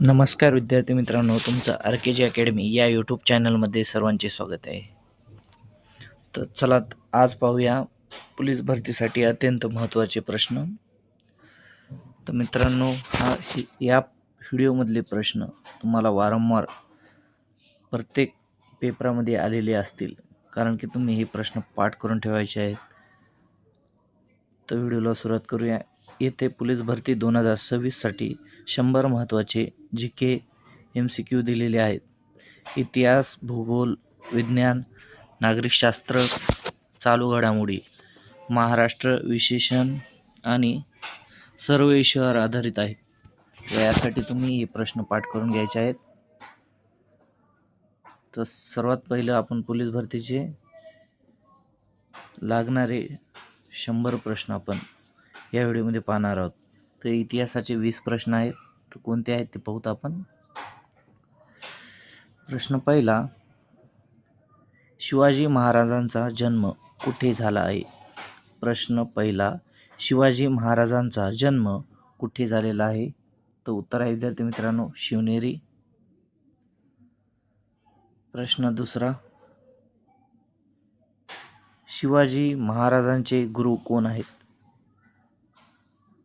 नमस्कार विद्यार्थी मित्रांनो तुमचं आर के जी अकॅडमी या यूट्यूब चॅनलमध्ये सर्वांचे स्वागत आहे. तर चला आज पाहूया पोलीस भरतीसाठी अत्यंत महत्त्वाचे प्रश्न. तर मित्रांनो हा या व्हिडिओमधले प्रश्न तुम्हाला वारंवार प्रत्येक पेपरामध्ये आलेले असतील कारण की तुम्ही हे प्रश्न पाठ करून ठेवायचे आहेत. तर व्हिडिओला सुरुवात करूया. येथे पोलीस भरती दोन हजार सव्वीससाठी शंभर महत्त्वाचे G K M C Q दिलेले आहेत. इतिहास भूगोल विज्ञान नागरिकशास्त्र चालू घडामोडी महाराष्ट्र विशेषण आणि सर्व विषयावर आधारित आहेत. यासाठी तुम्ही हे प्रश्न पाठ करून घ्यायचे आहेत. तर सर्वात पहिलं आपण पोलीस भरतीचे लागणारे शंभर प्रश्न आपण या व्हिडिओमध्ये पाहणार आहोत. तर इतिहासाचे वीस प्रश्न आहेत. तर कोणते आहेत ते पाहूत आपण. प्रश्न पहिला शिवाजी महाराजांचा जन्म कुठे झाला आहे? प्रश्न पहिला शिवाजी महाराजांचा जन्म कुठे झालेला आहे? तर उत्तर आहे विद्यार्थी मित्रांनो शिवनेरी. प्रश्न दुसरा शिवाजी महाराजांचे गुरु कोण आहेत?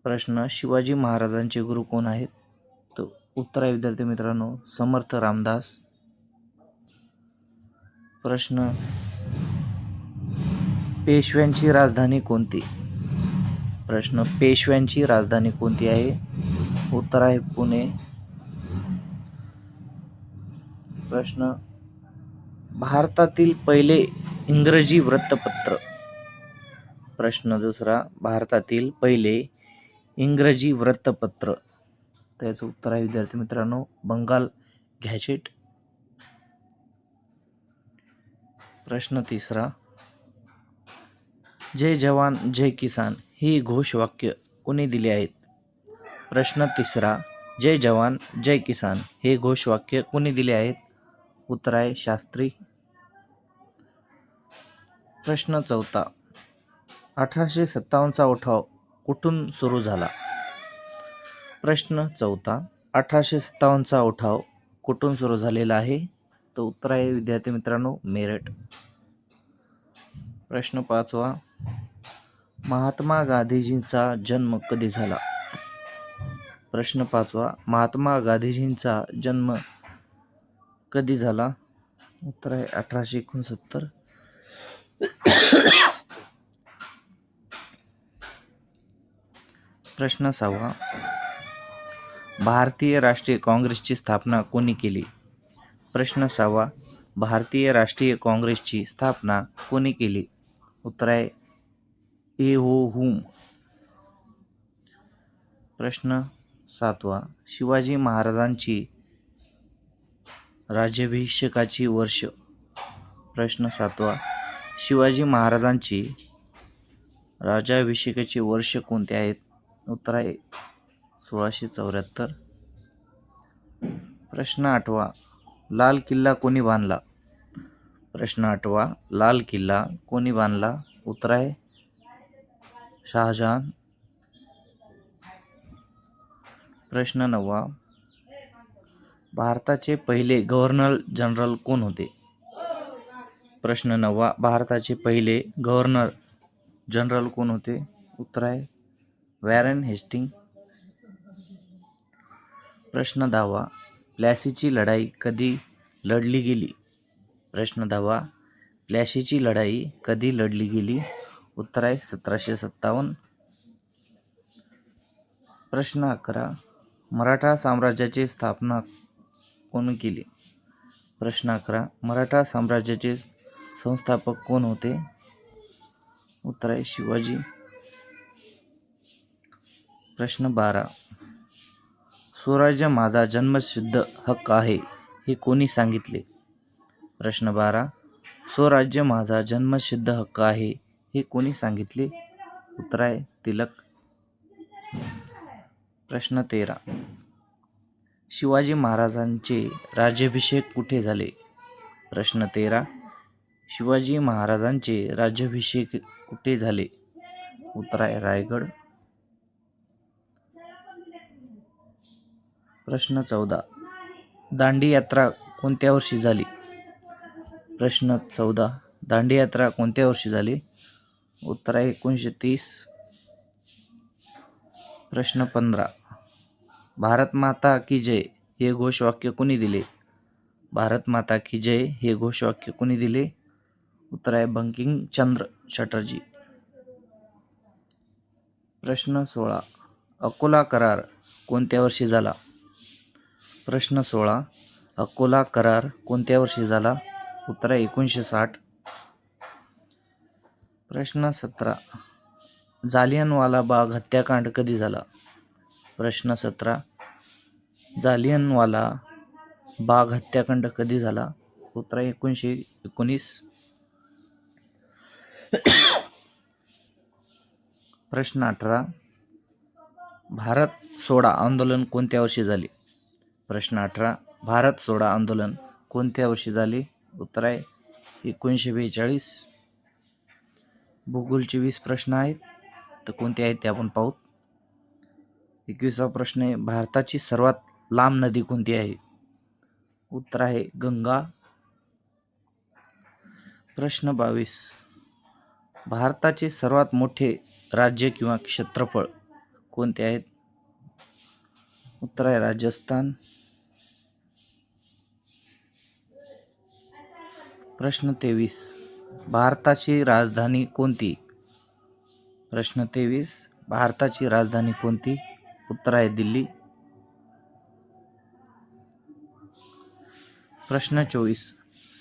प्रश्न शिवाजी महाराजांचे गुरु कोण आहेत? तर उत्तर आहे विद्यार्थी मित्रांनो समर्थ रामदास. प्रश्न पेशव्यांची राजधानी कोणती? प्रश्न पेशव्यांची राजधानी कोणती आहे? उत्तर आहे पुणे. प्रश्न भारतातील पहिले इंग्रजी वृत्तपत्र. प्रश्न दुसरा भारतातील पहिले इंग्रजी वृत्तपत्र. त्याचं उत्तर आहे विद्यार्थी मित्रांनो बंगाल गॅजेट प्रश्न तिसरा. जय जवान जय किसान ही घोषवाक्य कोणी दिली आहेत? प्रश्न तिसरा. जय जवान जय किसान हे घोषवाक्य कोणी दिले आहेत? उत्तर आहे शास्त्री. प्रश्न चौथा. अठराशे सत्तावन्नचा उठाव कुठून सुरू झाला? प्रश्न चौथा अठराशे सत्तावन्नचा उठाव कुठून सुरू झालेला आहे? तर उत्तर आहे विद्यार्थी मित्रांनो मेरठ. प्रश्न पाचवा महात्मा गांधीजींचा जन्म कधी झाला? प्रश्न पाचवा महात्मा गांधीजींचा जन्म कधी झाला? उत्तर आहे अठराशे एकोणसत्तर. प्रश्न सहावा भारतीय राष्ट्रीय काँग्रेसची स्थापना कोणी केली? प्रश्न सहावा भारतीय राष्ट्रीय काँग्रेसची स्थापना कोणी केली? उत्तर आहे ए हो हुम. प्रश्न सातवा. शिवाजी महाराजांची राज्याभिषेकाची वर्ष. प्रश्न सातवा. शिवाजी महाराजांची राज्याभिषेकाचे वर्ष कोणते आहेत? उत्तर आहे सोळाशे चौऱ्याहत्तर. प्रश्न आठवा लाल किल्ला कोणी बांधला? प्रश्न आठवा लाल किल्ला कोणी बांधला? उत्तर आहे शहाजहान. प्रश्न नववा भारताचे पहिले गव्हर्नर जनरल कोण होते? प्रश्न नववा भारताचे पहिले गव्हर्नर जनरल कोण होते? उत्तर आहे वॅरन हेस्टिंग. प्रश्न दहावा प्लॅसीची लढाई कधी लढली गेली? प्रश्न दहावा प्लॅशीची लढाई कधी लढली गेली? उत्तर आहे सतराशे सत्तावन्न. प्रश्न अकरा. मराठा साम्राज्याची स्थापना कोण केली? प्रश्न अकरा. मराठा साम्राज्याचे संस्थापक कोण होते? उत्तर आहे शिवाजी. प्रश्न बारा. स्वराज्य माझा जन्मसिद्ध हक्क आहे हे कोणी सांगितले? प्रश्न बारा. स्वराज्य माझा जन्मसिद्ध हक्क आहे हे कोणी सांगितले? उत्तर आहे तिलक. प्रश्न तेरा. शिवाजी महाराजांचे राज्याभिषेक कुठे झाले? प्रश्न तेरा. शिवाजी महाराजांचे राज्याभिषेक कुठे झाले? उत्तर आहे रायगड. प्रश्न चौदा. दांडी यात्रा कोणत्या वर्षी झाली? प्रश्न चौदा. दांडी यात्रा कोणत्या वर्षी झाली? उत्तर आहे एकोणीसशे तीस. प्रश्न पंधरा. भारत माता की जय हे घोषवाक्य कोणी दिले? भारत माता की जय हे घोषवाक्य कोणी दिले? उत्तर आहे बंकिंग चंद्र चटर्जी. प्रश्न सोळा. अकोला करार कोणत्या वर्षी झाला? प्रश्न सोळा. अकोला करार कोणत्या वर्षी झाला? उत्तर एकोणीसशे साठ. प्रश्न सतरा. जालियनवाला बाग हत्याकांड कधी झाला? प्रश्न सतरा. जालियनवाला बाग हत्याकांड कधी झाला? उत्तर एकोणीसशे एकोणीस. प्रश्न अठरा. भारत सोडा आंदोलन कोणत्या वर्षी झाले? प्रश्न अठरा. भारत सोडा आंदोलन. कोणत्या वर्षी झाले? उत्तर आहे एकोणीसशे बेचाळीस. भूगोलचे वीस प्रश्न आहेत. तर कोणते आहेत ते आपण पाहू. एकविसावा प्रश्न आहे भारताची सर्वात लांब नदी कोणती आहे? उत्तर आहे गंगा. प्रश्न बावीस. भारताचे सर्वात मोठे राज्य किंवा क्षेत्रफळ कोणते आहेत? उत्तर आहे राजस्थान. प्रश्न तेवीस. भारताची राजधानी कोणती? प्रश्न तेवीस. भारताची राजधानी कोणती? उत्तर आहे दिल्ली. प्रश्न चोवीस.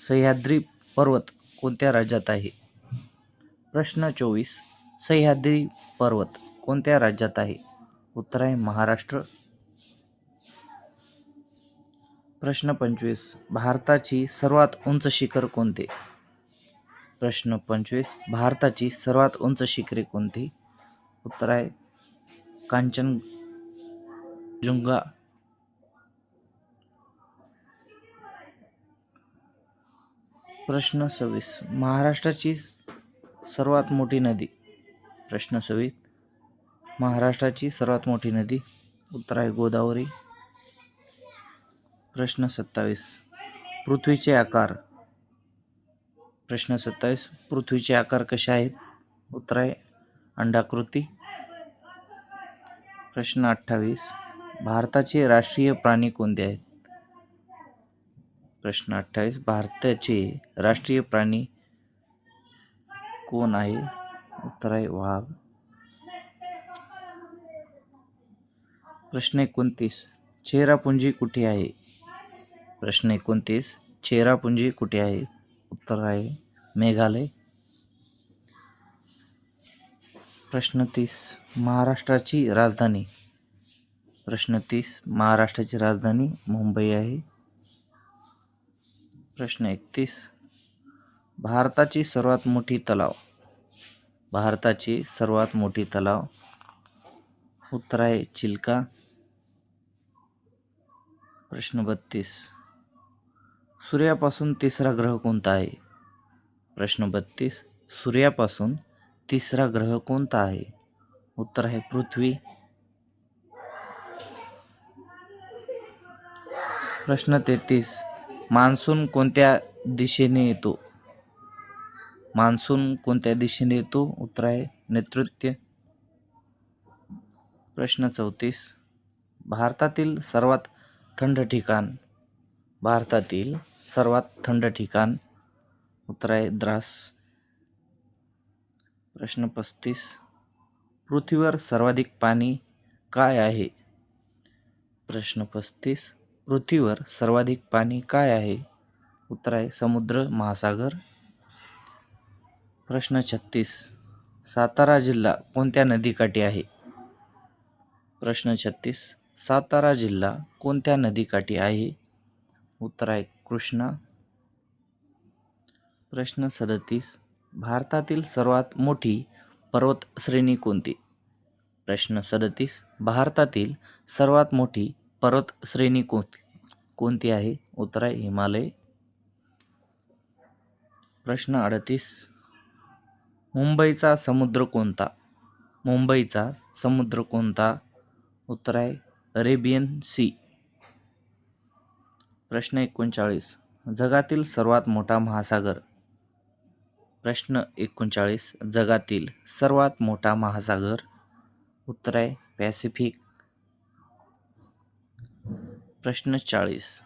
सह्याद्री पर्वत कोणत्या राज्यात आहे? प्रश्न चोवीस. सह्याद्री पर्वत कोणत्या राज्यात आहे? उत्तर आहे महाराष्ट्र. प्रश्न पंचवीस. भारताची सर्वात उंच शिखर कोणते? प्रश्न पंचवीस. भारताची सर्वात उंच शिखरे कोणती? उत्तर आहे कांचन जुंगा प्रश्न सव्वीस. महाराष्ट्राची सर्वात मोठी नदी. प्रश्न सव्वीस. महाराष्ट्राची सर्वात मोठी नदी. उत्तर आहे गोदावरी. प्रश्न सत्तावीस. पृथ्वीचे आकार. प्रश्न सत्तावीस. पृथ्वीचे आकार कसे आहेत? उत्तर आहे अंडाकृती. प्रश्न अठ्ठावीस. भारताचे राष्ट्रीय प्राणी कोणते आहेत? प्रश्न अठ्ठावीस. भारताचे राष्ट्रीय प्राणी कोण आहे? उत्तर आहे वाघ. प्रश्न एकोणतीस. चेहरापुंजी कुठे आहे? प्रश्न एकोणतीस. चेरापुंजी कुठे आहे? उत्तर आहे मेघालय. प्रश्न तीस. महाराष्ट्राची राजधानी. प्रश्न तीस. महाराष्ट्राची राजधानी मुंबई आहे. प्रश्न एकतीस. भारताची सर्वात मोठी तलाव. भारताची सर्वात मोठी तलाव. उत्तर आहे चिल्का. प्रश्न बत्तीस. सूर्यापासून तिसरा ग्रह कोणता आहे? प्रश्न बत्तीस. सूर्यापासून तिसरा ग्रह कोणता आहे? उत्तर आहे पृथ्वी. प्रश्न तेहतीस. मान्सून कोणत्या दिशेने येतो? मान्सून कोणत्या दिशेने येतो? उत्तर आहे नेतृत्व. प्रश्न चौतीस. भारतातील सर्वात थंड ठिकाण. भारतातील सर्वात थंड ठिकाण उत्तर आहे द्रास. प्रश्न पस्तीस. पृथ्वीवर सर्वाधिक पाणी काय आहे? प्रश्न पस्तीस. पृथ्वीवर सर्वाधिक पाणी काय आहे? उत्तर आहे समुद्र महासागर. प्रश्न छत्तीस. सातारा जिल्हा कोणत्या नदीकाठी आहे? प्रश्न छत्तीस. सातारा जिल्हा कोणत्या नदीकाठी आहे? उत्तर आहे कृष्णा. प्रश्न सदतीस. भारतातील सर्वात मोठी पर्वत श्रेणी कोणती? प्रश्न सदतीस. भारतातील सर्वात मोठी पर्वत श्रेणी कोणती? कोणती आहे? उत्तर आहे हिमालय. प्रश्न अडतीस. मुंबईचा समुद्र कोणता? मुंबईचा समुद्र कोणता? उत्तर आहे अरेबियन सी. प्रश्न एकोणचाळीस. जगातील सर्वात मोठा महासागर. प्रश्न एकोणचाळीस. जगातील सर्वात मोठा महासागर. उत्तर आहे पॅसिफिक. प्रश्न चाळीस.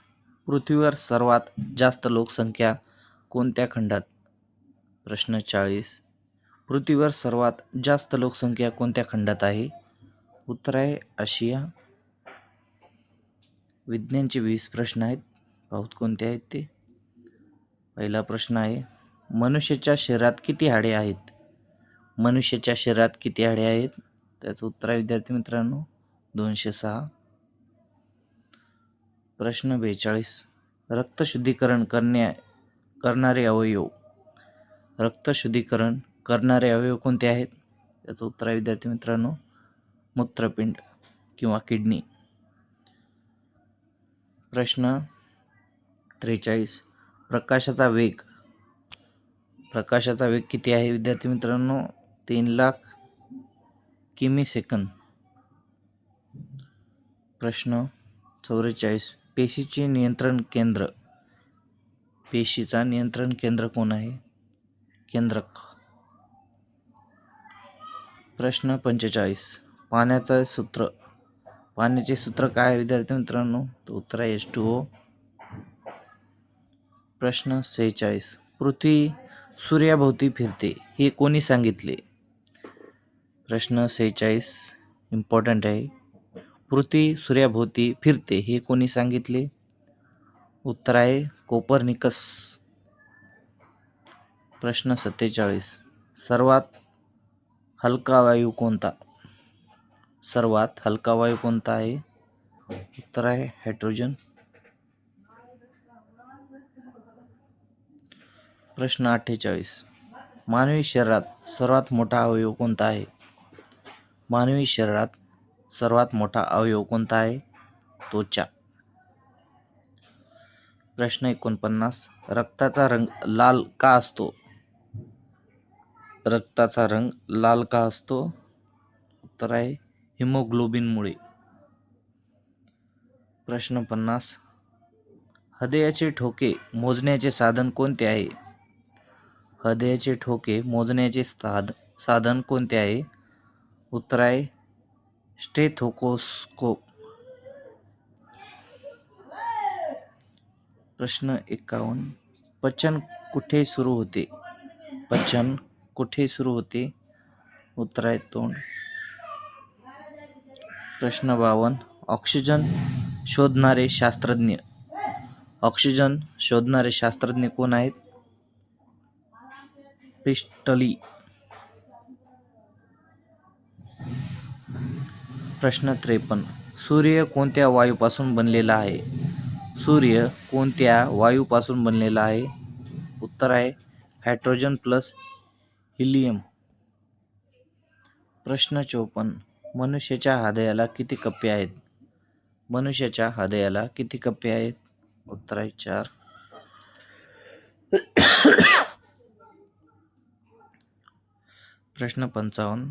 पृथ्वीवर सर्वात जास्त लोकसंख्या कोणत्या खंडात? प्रश्न चाळीस. पृथ्वीवर सर्वात जास्त लोकसंख्या कोणत्या खंडात आहे? उत्तर आहे आशिया. विज्ञानचे वीस प्रश्न आहेत. पाहूत कोणते आहेत ते? पहिला प्रश्न आहे मनुष्याच्या शरीरात किती हाडे आहेत? मनुष्याच्या शरीरात किती हाडे आहेत? त्याचं उत्तर आहे विद्यार्थी मित्रांनो दोनशे सहा. प्रश्न बेचाळीस. रक्तशुद्धीकरण करण्या करणारे अवयव. रक्तशुद्धीकरण करणारे अवयव कोणते आहेत? त्याचं उत्तर आहे विद्यार्थी मित्रांनो मूत्रपिंड किंवा किडनी. प्रश्न त्रेचाळीस. प्रकाशाचा वेग. प्रकाशाचा वेग किती आहे विद्यार्थी मित्रांनो? तीन लाख किमी सेकंद. प्रश्न चौवेचाळीस. पेशीचे नियंत्रण केंद्र. पेशीचा नियंत्रण केंद्र कोण आहे? केंद्रक. प्रश्न पंचेचाळीस. पाण्याचं सूत्र. पाण्याचे सूत्र काय आहे विद्यार्थी मित्रांनो? तर उत्तर आहे एस टू ओ प्रश्न सेहेचाळीस. पृथ्वी सूर्याभोवती फिरते हे कोणी सांगितले? प्रश्न सेहेचाळीस इम्पॉर्टंट आहे. पृथ्वी सूर्याभोवती फिरते हे कोणी सांगितले? उत्तर आहे कोपरनिकस. प्रश्न सत्तेचाळीस. सर्वात हलका वायू कोणता? सर्वात हलका वायू कोणता आहे? उत्तर आहे हायड्रोजन. प्रश्न अठ्ठेचाळीस. मानवी शरीरात सर्वात मोठा अवयव कोणता आहे? मानवी शरीरात सर्वात मोठा अवयव कोणता आहे? त्वचा प्रश्न एकोणपन्नास. रक्ताचा रंग लाल का असतो? रक्ताचा रंग लाल का असतो? उत्तर आहे हिमोग्लोबिनमुळे प्रश्न पन्नास. हृदयाचे ठोके मोजण्याचे साधन कोणते आहे? हृदयाचे ठोके मोजण्याचे साध साधन कोणते आहे? उत्तर आहे स्टेथोकोस्कोप. प्रश्न एकावन्न. पचन कुठे सुरू होते? पचन कुठे सुरू होते? उत्तर आहे तोंड. प्रश्न बावन्न. ऑक्सिजन शोधणारे शास्त्रज्ञ. ऑक्सिजन शोधणारे शास्त्रज्ञ कोण आहेत? पिस्टली. प्रश्न त्रेपन्न. सूर्य कोणत्या वायूपासून बनलेला आहे? सूर्य कोणत्या वायूपासून बनलेला आहे? उत्तर आहे हायड्रोजन प्लस हिलियम. प्रश्न चौपन्न. मनुष्याच्या हृदयाला किती कप्पे आहेत? मनुष्याच्या हृदयाला किती कप्पे आहेत? उत्तर आहे चार. प्रश्न पंचावन्न.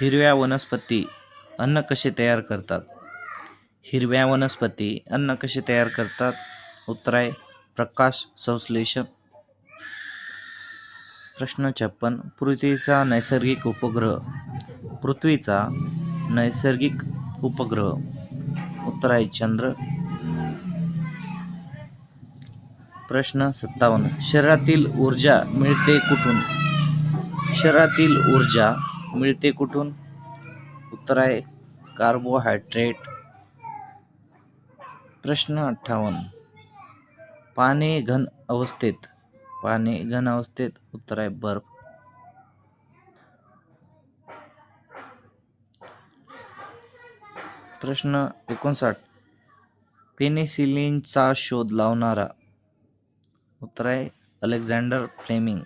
हिरव्या वनस्पती अन्न कसे तयार करतात? हिरव्या वनस्पती अन्न कसे तयार करतात? उत्तर आहे प्रकाश संश्लेषण प्रश्न छप्पन. पृथ्वीचा नैसर्गिक उपग्रह. पृथ्वीचा नैसर्गिक उपग्रह. उत्तर आहे चंद्र. प्रश्न सत्तावन्न. शरीरातील ऊर्जा मिळते कुठून? शरीरातील ऊर्जा मिळते कुठून? उत्तर आहे कार्बोहायड्रेट. प्रश्न अठ्ठावन्न. पाणी घन अवस्थेत पाणी घन अवस्थेत उत्तर आहे बर्फ. प्रश्न एकोणसाठ. पेनिसिलिनचा शोध लावणारा उत्तर आहे अलेक्झांडर फ्लेमिंग.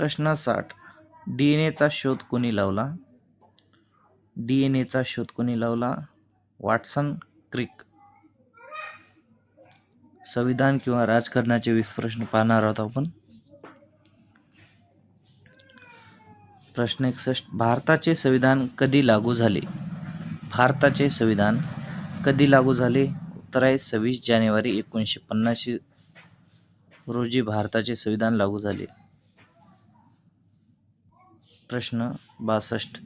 प्रश्न साठ डी एन एचा शोध कोणी लावला? डी एन एचा शोध कोणी लावला? Watson Crick. संविधान किंवा राजकारणाचे वीस प्रश्न पाहणार आहोत आपण. प्रश्न एकसष्ट. भारताचे संविधान कधी लागू झाले? भारताचे संविधान कधी लागू झाले? उत्तर आहे सव्वीस जानेवारी एकोणीसशे पन्नाशी रोजी भारताचे संविधान लागू झाले. प्रश्न बासष्ट.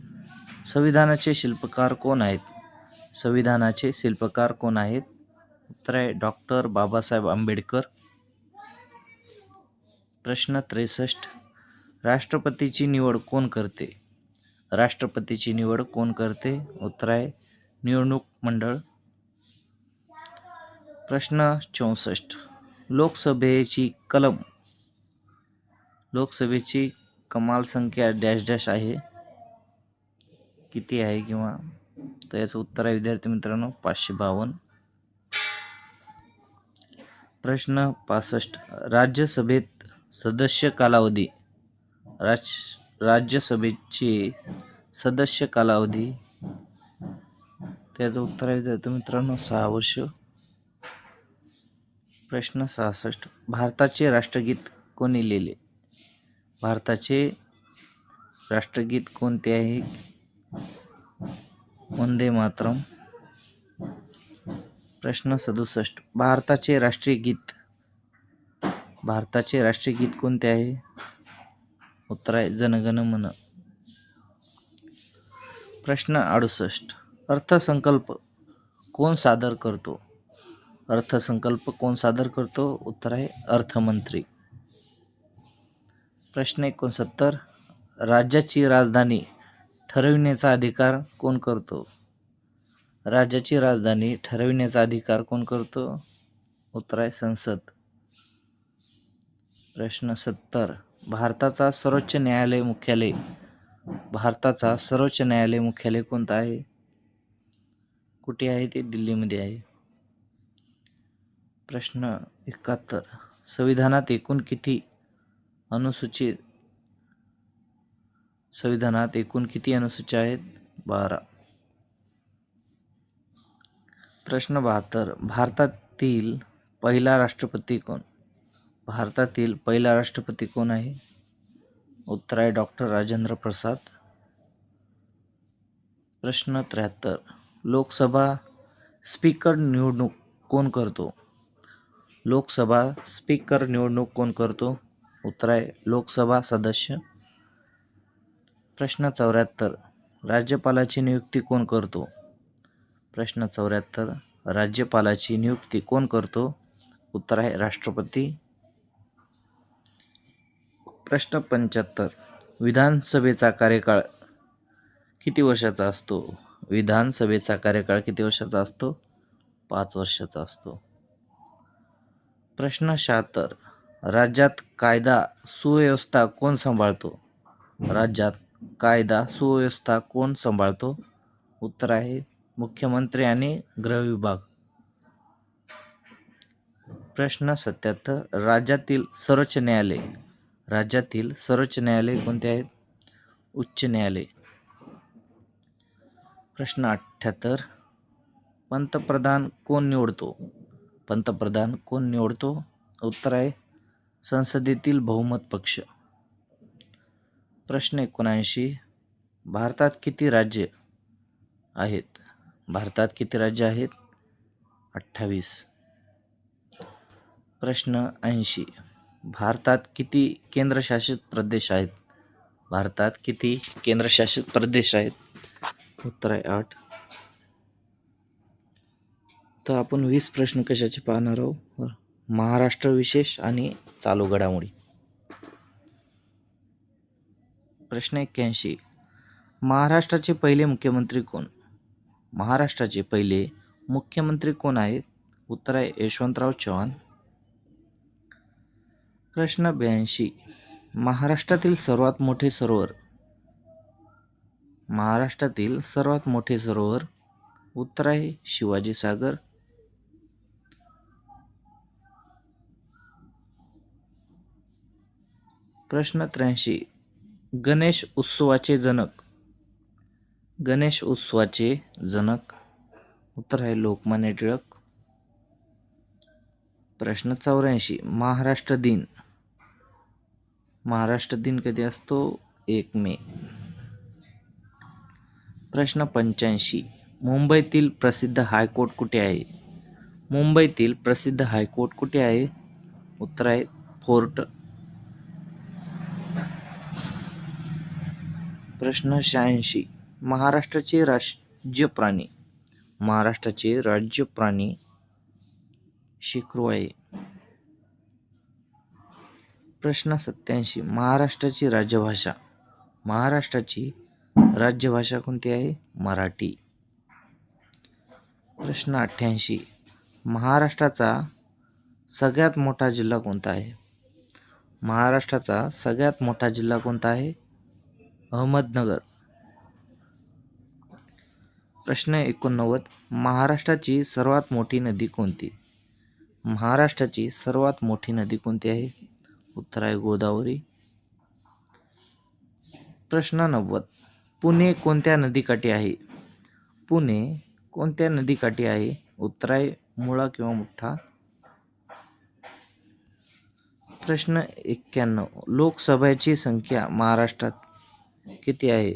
संविधानाचे शिल्पकार कोण आहेत? संविधानाचे शिल्पकार कोण आहेत? उत्तर आहे डॉक्टर बाबासाहेब आंबेडकर. प्रश्न त्रेसष्ट. राष्ट्रपतीची निवड कोण करते? राष्ट्रपतीची निवड कोण करते? उत्तर आहे निवडणूक मंडळ. प्रश्न चौसष्ट. लोकसभेची कलम. लोकसभेची कमाल संख्या डॅश डॅश आहे. किती आहे किंवा? तर याचं उत्तर आहे विद्यार्थी मित्रांनो पाचशे बावन्न. प्रश्न पासष्ट. राज्यसभेत सदस्य कालावधी. राज राज्यसभेची सदस्य कालावधी. त्याचं उत्तर आहे विद्यार्थी मित्रांनो सहा वर्ष. प्रश्न सहासष्ट. भारताचे राष्ट्रगीत कोणी लिहिले? भारताचे राष्ट्रगीत कोणते आहे वंदे मातरम. प्रश्न सदुसष्ट. भारताचे राष्ट्रीय गीत. भारताचे राष्ट्रीय गीत कोणते आहे उत्तर आहे जनगण मन. प्रश्न अडुसष्ट. अर्थसंकल्प कोण सादर करतो? अर्थसंकल्प कोण सादर करतो? उत्तर आहे अर्थमंत्री. प्रश्न एकोणसत्तर राज्याची राजधानी ठरविण्याचा अधिकार कोण करतो? राज्याची राजधानी ठरविण्याचा अधिकार कोण करतो? उत्तर आहे संसद. प्रश्न सत्तर भारताचा सर्वोच्च न्यायालय मुख्यालय. भारताचा सर्वोच्च न्यायालय मुख्यालय कोणतं आहे? कुठे आहे ते? दिल्लीमध्ये आहे. प्रश्न एकाहत्तर संविधानात एकूण किती अनुसूचित संविधानात एकूण किती अनुसूची आहेत? बारा. प्रश्न बहात्तर. भारतातील पहिला राष्ट्रपती कोण? भारतातील पहिला राष्ट्रपती कोण आहे? उत्तर आहे डॉक्टर राजेंद्र प्रसाद. प्रश्न त्र्याहत्तर. लोकसभा स्पीकर निवडणूक कोण करतो? लोकसभा स्पीकर निवडणूक कोण करतो? उत्तर आहे लोकसभा सदस्य? प्रश्न चौऱ्याहत्तर. राज्यपालाची नियुक्ती कोण करतो? प्रश्न चौऱ्याहत्तर. राज्यपालाची नियुक्ती कोण करतो? उत्तर आहे राष्ट्रपती. प्रश्न पंच्याहत्तर. विधानसभेचा कार्यकाळ किती वर्षाचा असतो? विधानसभेचा कार्यकाळ किती वर्षाचा असतो? पाच वर्षाचा असतो. प्रश्न शहात्तर. राज्यात कायदा सुव्यवस्था कोण सांभाळतो? राज्यात कायदा सुव्यवस्था कोण सांभाळतो? उत्तर आहे मुख्यमंत्री आणि गृहविभाग प्रश्न सत्याहत्तर. राज्यातील सर्वोच्च न्यायालय. राज्यातील सर्वोच्च न्यायालय कोणते आहेत? उच्च न्यायालय. प्रश्न अठ्ठ्याहत्तर. पंतप्रधान कोण निवडतो? पंतप्रधान कोण निवडतो? उत्तर आहे संसदेतील बहुमत पक्ष. प्रश्न एकोणऐंशी. भारतात किती राज्य आहेत? भारतात किती राज्य आहेत? अठ्ठावीस. प्रश्न ऐंशी. भारतात किती केंद्रशासित प्रदेश आहेत? भारतात किती केंद्रशासित प्रदेश आहेत? उत्तर आहे आठ. तर आपण वीस प्रश्न कशाचे पाहणार आहोत? महाराष्ट्र विशेष आणि चालू घडामोडी. प्रश्न एक्क्याऐंशी. महाराष्ट्राचे पहिले मुख्यमंत्री कोण? महाराष्ट्राचे पहिले मुख्यमंत्री कोण आहेत? उत्तर आहे यशवंतराव चव्हाण. प्रश्न ब्याऐंशी. महाराष्ट्रातील सर्वात मोठे सरोवर. महाराष्ट्रातील सर्वात मोठे सरोवर उत्तर आहे शिवाजी सागर प्रश्न त्र्याऐंशी. गणेश उत्सवाचे जनक. गणेश उत्सवाचे जनक. उत्तर आहे लोकमान्य टिळक. प्रश्न चौऱ्याऐंशी. महाराष्ट्र दिन. महाराष्ट्र दिन कधी असतो? एक मे. प्रश्न पंच्याऐंशी. मुंबईतील प्रसिद्ध हायकोर्ट कुठे आहे? मुंबईतील प्रसिद्ध हायकोर्ट कुठे आहे? उत्तर आहे फोर्ट प्रश्न शहाऐंशी. महाराष्ट्राचे राज्य प्राणी महाराष्ट्राचे राज्य प्राणी शेकरू आहे प्रश्न सत्याऐंशी महाराष्ट्राची राज्यभाषा महाराष्ट्राची राज्यभाषा कोणती आहे? मराठी. प्रश्न अठ्ठ्याऐंशी. महाराष्ट्राचा सगळ्यात मोठा जिल्हा कोणता आहे? महाराष्ट्राचा सगळ्यात मोठा जिल्हा कोणता आहे? अहमदनगर. प्रश्न एकोणनव्वद. महाराष्ट्राची सर्वात मोठी नदी कोणती? महाराष्ट्राची सर्वात मोठी नदी कोणती आहे? उत्तर आहे गोदावरी. प्रश्न नव्वद. पुणे कोणत्या नदीकाठी आहे? पुणे कोणत्या नदीकाठी आहे? उत्तर आहे मुळा किंवा मुठ्ठा. प्रश्न एक्क्याण्णव. लोकसभेची संख्या महाराष्ट्रात किती आहे?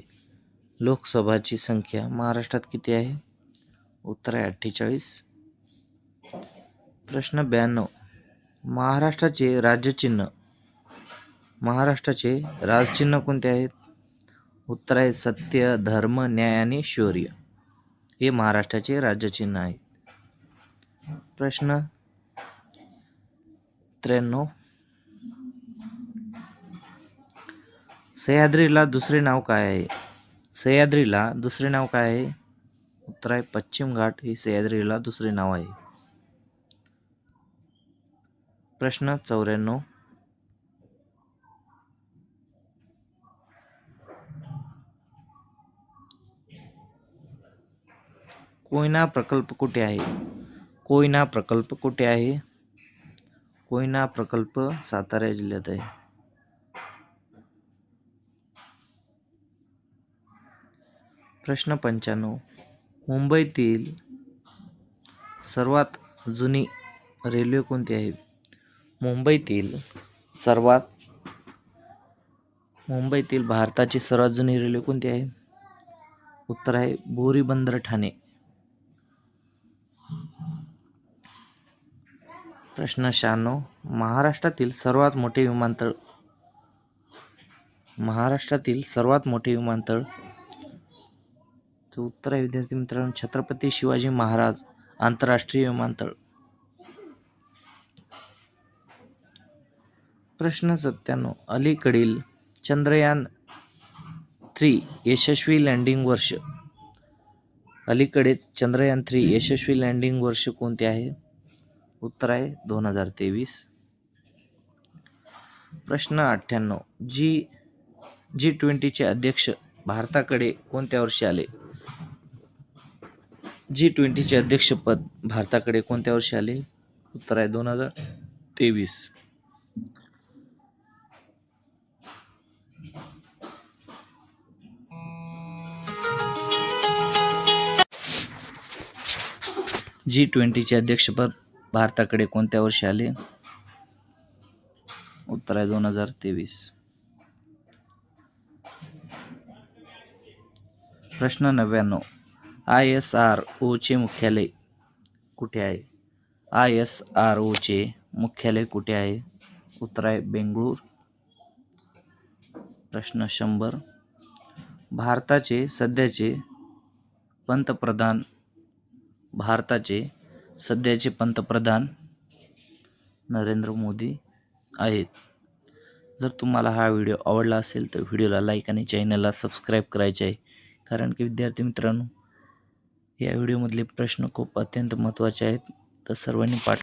लोकसभाची संख्या महाराष्ट्रात किती आहे? उत्तर आहे अठ्ठेचाळीस. प्रश्न ब्याण्णव. महाराष्ट्राचे राज्यचिन्ह. महाराष्ट्राचे राजचिन्ह कोणते आहेत? उत्तर आहे सत्य धर्म न्याय आणि शौर्य. हे महाराष्ट्राचे राज्यचिन्ह आहेत. प्रश्न त्र्याण्णव. सह्याद्रीला दुसरे नाव काय आहे? सह्याद्रीला दुसरे नाव काय आहे? उत्तर आहे पश्चिम घाट. हे सह्याद्रीला दुसरे नाव आहे. प्रश्न चौऱ्याण्णव. कोयना प्रकल्प कुठे आहे? कोयना प्रकल्प कुठे आहे? कोयना प्रकल्प सातारा जिल्ह्यात आहे. प्रश्न पंच्याण्णव. मुंबईतील सर्वात जुनी रेल्वे कोणती आहे? मुंबईतील सर्वात मुंबईतील भारताची सर्वात जुनी रेल्वे कोणती आहे? उत्तर आहे बोरी बंदर ठाणे. प्रश्न शहाण्णव. महाराष्ट्रातील सर्वात मोठे विमानतळ महाराष्ट्रातील सर्वात मोठे विमानतळ तर उत्तर आहे विद्यार्थी मित्रांनो. छत्रपती शिवाजी महाराज आंतरराष्ट्रीय विमानतळ. प्रश्न सत्त्याण्णव. अलीकडील चंद्रयान थ्री यशस्वी लँडिंग वर्ष. अलीकडेच चंद्रयान थ्री यशस्वी लँडिंग वर्ष कोणते आहे? उत्तर आहे दोन हजार तेवीस. प्रश्न अठ्ठ्याण्णव. जी जी ट्वेंटीचे अध्यक्ष भारताकडे कोणत्या वर्षी आले? जी ट्वेंटीचे अध्यक्षपद भारताकडे कोणत्या वर्षी आले? उत्तर आहे दोन हजार तेवीस. जी ट्वेंटीचे अध्यक्षपद भारताकडे कोणत्या वर्षी आले? उत्तर आहे दोन हजार तेवीस. प्रश्न नव्याण्णव. आय एस आर ओचे मुख्यालय कुठे आहे? आय एस आर ओचे मुख्यालय कुठे आहे? उत्तर आहे बेंगळूर. प्रश्न शंभर. भारताचे सध्याचे पंतप्रधान भारताचे सध्याचे पंतप्रधान नरेंद्र मोदी आहेत. जर तुम्हाला हा व्हिडिओ आवडला असेल तर व्हिडिओला लाईक आणि चॅनलला सबस्क्राईब करायचे आहे. कारण की विद्यार्थी मित्रांनो या व्हिडिओमधले प्रश्न खूप अत्यंत महत्त्वाचे आहेत. तर सर्वांनी पाठ